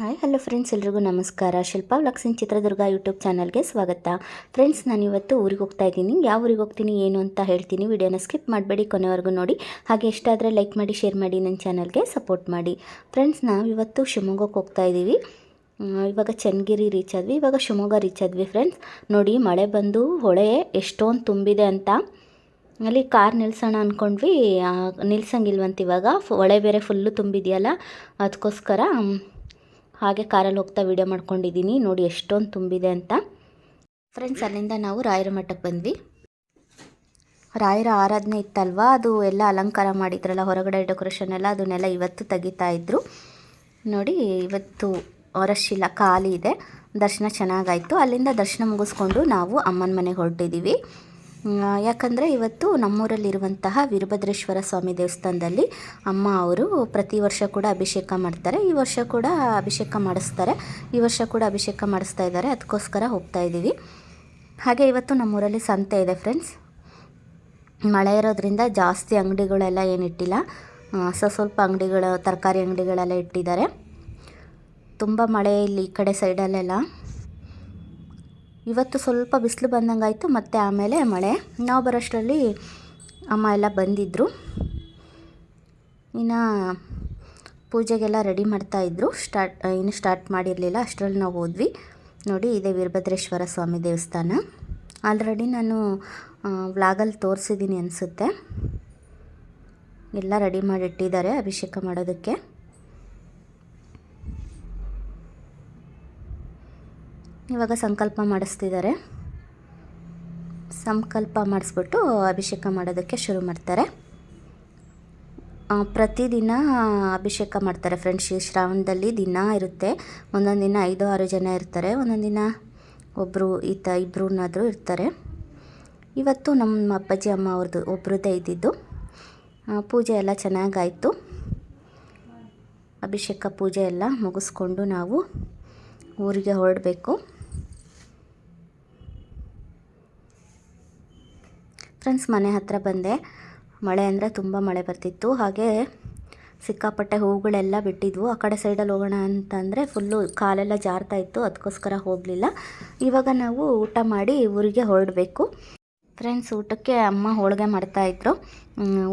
Hi, hello friends, ಎಲ್ರಿಗೂ ನಮಸ್ಕಾರ. Shilpa ವ್ಲಾಗ್ಸಿನ್ Chitradurga YouTube ಚಾನಲ್ಗೆ ಸ್ವಾಗತ. ಫ್ರೆಂಡ್ಸ್, ನಾನು ಇವತ್ತು ಊರಿಗೆ ಹೋಗ್ತಾ ಇದ್ದೀನಿ. ಯಾವ ಊರಿಗೆ ಹೋಗ್ತೀನಿ, ಏನು ಅಂತ ಹೇಳ್ತೀನಿ. ವಿಡಿಯೋನ ಸ್ಕಿಪ್ ಮಾಡಬೇಡಿ, ಕೊನೆವರೆಗೂ ನೋಡಿ. ಹಾಗೆ ಇಷ್ಟಾದರೆ ಲೈಕ್ ಮಾಡಿ, ಶೇರ್ ಮಾಡಿ, ನನ್ನ ಚಾನಲ್ಗೆ ಸಪೋರ್ಟ್ ಮಾಡಿ. ಫ್ರೆಂಡ್ಸ್, ನಾವು ಇವತ್ತು ಶಿವಮೊಗ್ಗಕ್ಕೆ ಹೋಗ್ತಾ ಇದ್ದೀವಿ. ಇವಾಗ ಚನ್ನಗಿರಿ ರೀಚ್ ಆದ್ವಿ. ಇವಾಗ ಶಿವಮೊಗ್ಗ ರೀಚ್ ಆದ್ವಿ ಫ್ರೆಂಡ್ಸ್. ನೋಡಿ, ಮಳೆ ಬಂದು ಹೊಳೆ ಎಷ್ಟೊಂದು ತುಂಬಿದೆ ಅಂತ. ಅಲ್ಲಿ ಕಾರ್ ನಿಲ್ಸೋಣ ಅಂದ್ಕೊಂಡ್ವಿ ನಿಲ್ಸಂಗಿಲ್ವಂತ ಇವಾಗ. ಹೊಳೆ ಬೇರೆ ಫುಲ್ಲು ತುಂಬಿದೆಯಲ್ಲ. ಅದಕ್ಕೋಸ್ಕರ ಹಾಗೆ ಕಾರಲ್ಲಿ ಹೋಗ್ತಾ ವೀಡಿಯೋ ಮಾಡ್ಕೊಂಡಿದ್ದೀನಿ. ನೋಡಿ ಎಷ್ಟೊಂದು ತುಂಬಿದೆ ಅಂತ. ಫ್ರೆಂಡ್ಸ್ ಅಲ್ಲಿಂದ ನಾವು ರಾಯರ ಮಠಕ್ಕೆ ಬಂದ್ವಿ. ರಾಯರ ಆರಾಧನೆ ಇತ್ತಲ್ವಾ? ಅದು ಎಲ್ಲ ಅಲಂಕಾರ ಮಾಡಿದ್ರಲ್ಲ, ಹೊರಗಡೆ ಡೆಕೋರೇಷನ್ ಎಲ್ಲ, ಅದನ್ನೆಲ್ಲ ಇವತ್ತು ತೆಗಿತಾ ಇದ್ರು. ನೋಡಿ, ಇವತ್ತು ಹೊರಶಿಲ್ಲ ಖಾಲಿ ಇದೆ. ದರ್ಶನ ಚೆನ್ನಾಗಾಯಿತು. ಅಲ್ಲಿಂದ ದರ್ಶನ ಮುಗಿಸ್ಕೊಂಡು ನಾವು ಅಮ್ಮನ ಮನೆಗೆ ಹೊರಟಿದ್ದೀವಿ ಯಾಕಂದರೆ ಇವತ್ತು ನಮ್ಮೂರಲ್ಲಿರುವಂತಹ ವೀರಭದ್ರೇಶ್ವರ ಸ್ವಾಮಿ ದೇವಸ್ಥಾನದಲ್ಲಿ ಅಮ್ಮ ಅವರು ಪ್ರತಿ ವರ್ಷ ಕೂಡ ಅಭಿಷೇಕ ಮಾಡ್ತಾರೆ. ಈ ವರ್ಷ ಕೂಡ ಅಭಿಷೇಕ ಮಾಡಿಸ್ತಾರೆ. ಈ ವರ್ಷ ಕೂಡ ಅಭಿಷೇಕ ಮಾಡಿಸ್ತಾ ಇದ್ದಾರೆ. ಅದಕ್ಕೋಸ್ಕರ ಹೋಗ್ತಾ ಇದ್ದೀವಿ. ಹಾಗೆ ಇವತ್ತು ನಮ್ಮೂರಲ್ಲಿ ಸಂತೆ ಇದೆ ಫ್ರೆಂಡ್ಸ್ ಮಳೆ ಇರೋದ್ರಿಂದ ಜಾಸ್ತಿ ಅಂಗಡಿಗಳೆಲ್ಲ ಏನಿಟ್ಟಿಲ್ಲ ಸೊ, ಸ್ವಲ್ಪ ಅಂಗಡಿಗಳು, ತರಕಾರಿ ಅಂಗಡಿಗಳೆಲ್ಲ ಇಟ್ಟಿದ್ದಾರೆ. ತುಂಬ ಮಳೆ ಇಲ್ಲಿ ಈ ಕಡೆ ಸೈಡಲ್ಲೆಲ್ಲ ಇವತ್ತು ಸ್ವಲ್ಪ ಬಿಸಿಲು ಬಂದಂಗಾಯಿತು, ಮತ್ತು ಆಮೇಲೆ ಮಳೆ. ನಾವು ಬರೋಷ್ಟರಲ್ಲಿ ಅಮ್ಮ ಎಲ್ಲ ಬಂದಿದ್ದರು ಇನ್ನು ಪೂಜೆಗೆಲ್ಲ ರೆಡಿ ಮಾಡ್ತಾಯಿದ್ರು ಸ್ಟಾರ್ಟ್, ಇನ್ನು ಸ್ಟಾರ್ಟ್ ಮಾಡಿರಲಿಲ್ಲ, ಅಷ್ಟರಲ್ಲಿ ನಾವು ಹೋದ್ವಿ. ನೋಡಿ, ಇದೇ ವೀರಭದ್ರೇಶ್ವರ ಸ್ವಾಮಿ ದೇವಸ್ಥಾನ. ಆಲ್ರೆಡಿ ನಾನು ವ್ಲಾಗಲ್ಲಿ ತೋರಿಸಿದ್ದೀನಿ ಅನಿಸುತ್ತೆ. ಎಲ್ಲ ರೆಡಿ ಮಾಡಿಟ್ಟಿದ್ದಾರೆ ಅಭಿಷೇಕ ಮಾಡೋದಕ್ಕೆ. ಇವಾಗ ಸಂಕಲ್ಪ ಮಾಡಿಸ್ತಿದ್ದಾರೆ. ಸಂಕಲ್ಪ ಮಾಡಿಸ್ಬಿಟ್ಟು ಅಭಿಷೇಕ ಮಾಡೋದಕ್ಕೆ ಶುರು ಮಾಡ್ತಾರೆ. ಪ್ರತಿದಿನ ಅಭಿಷೇಕ ಮಾಡ್ತಾರೆ ಫ್ರೆಂಡ್ಸ್ ಈ ಶ್ರಾವಣದಲ್ಲಿ ದಿನ ಇರುತ್ತೆ. ಒಂದೊಂದು ದಿನ ಐದು, ಆರು ಜನ ಇರ್ತಾರೆ. ಒಂದೊಂದು ದಿನ ಒಬ್ಬರು ಈತ ಇಬ್ಬರನ್ನಾದರೂ ಇರ್ತಾರೆ. ಇವತ್ತು ನಮ್ಮ ಅಪ್ಪಾಜಿ, ಅಮ್ಮ ಅವ್ರದ್ದು ಒಬ್ರದ್ದೇ ಇದ್ದಿದ್ದು. ಪೂಜೆ ಎಲ್ಲ ಚೆನ್ನಾಗಾಯಿತು. ಅಭಿಷೇಕ ಪೂಜೆ ಎಲ್ಲ ಮುಗಿಸ್ಕೊಂಡು ನಾವು ಊರಿಗೆ ಹೊರಡಬೇಕು. ಫ್ರೆಂಡ್ಸ್ ಮನೆ ಹತ್ತಿರ ಬಂದೆ. ಮಳೆ ಅಂದರೆ ತುಂಬ ಮಳೆ ಬರ್ತಿತ್ತು. ಹಾಗೆ ಸಿಕ್ಕಾಪಟ್ಟೆ ಹೂಗಳೆಲ್ಲ ಬಿಟ್ಟಿದ್ವು. ಆ ಕಡೆ ಸೈಡಲ್ಲಿ ಹೋಗೋಣ ಅಂತಂದರೆ ಫುಲ್ಲು ಕಾಲೆಲ್ಲ ಜಾರ್ತಾ ಇತ್ತು. ಅದಕ್ಕೋಸ್ಕರ ಹೋಗಲಿಲ್ಲ. ಇವಾಗ ನಾವು ಊಟ ಮಾಡಿ ಊರಿಗೆ ಹೊರಡಬೇಕು. ಫ್ರೆಂಡ್ಸ್ ಊಟಕ್ಕೆ ಅಮ್ಮ ಹೋಳಿಗೆ ಮಾಡ್ತಾಯಿದ್ರು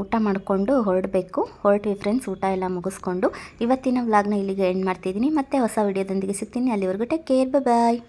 ಊಟ ಮಾಡಿಕೊಂಡು ಹೊರಡಬೇಕು. ಹೊರಟ್ವಿ ಫ್ರೆಂಡ್ಸ್ ಊಟ ಎಲ್ಲ ಮುಗಿಸ್ಕೊಂಡು. ಇವತ್ತಿನ ವ್ಲಾಗ್ನ ಇಲ್ಲಿಗೆ ಎಂಡ್ ಮಾಡ್ತಿದ್ದೀನಿ. ಮತ್ತೆ ಹೊಸ ವಿಡಿಯೋದೊಂದಿಗೆ ಸಿಗ್ತೀನಿ. ಅಲ್ಲಿವರೆಗೂ ಟೇಕ್ ಕೇರ್ ಬಾಯ್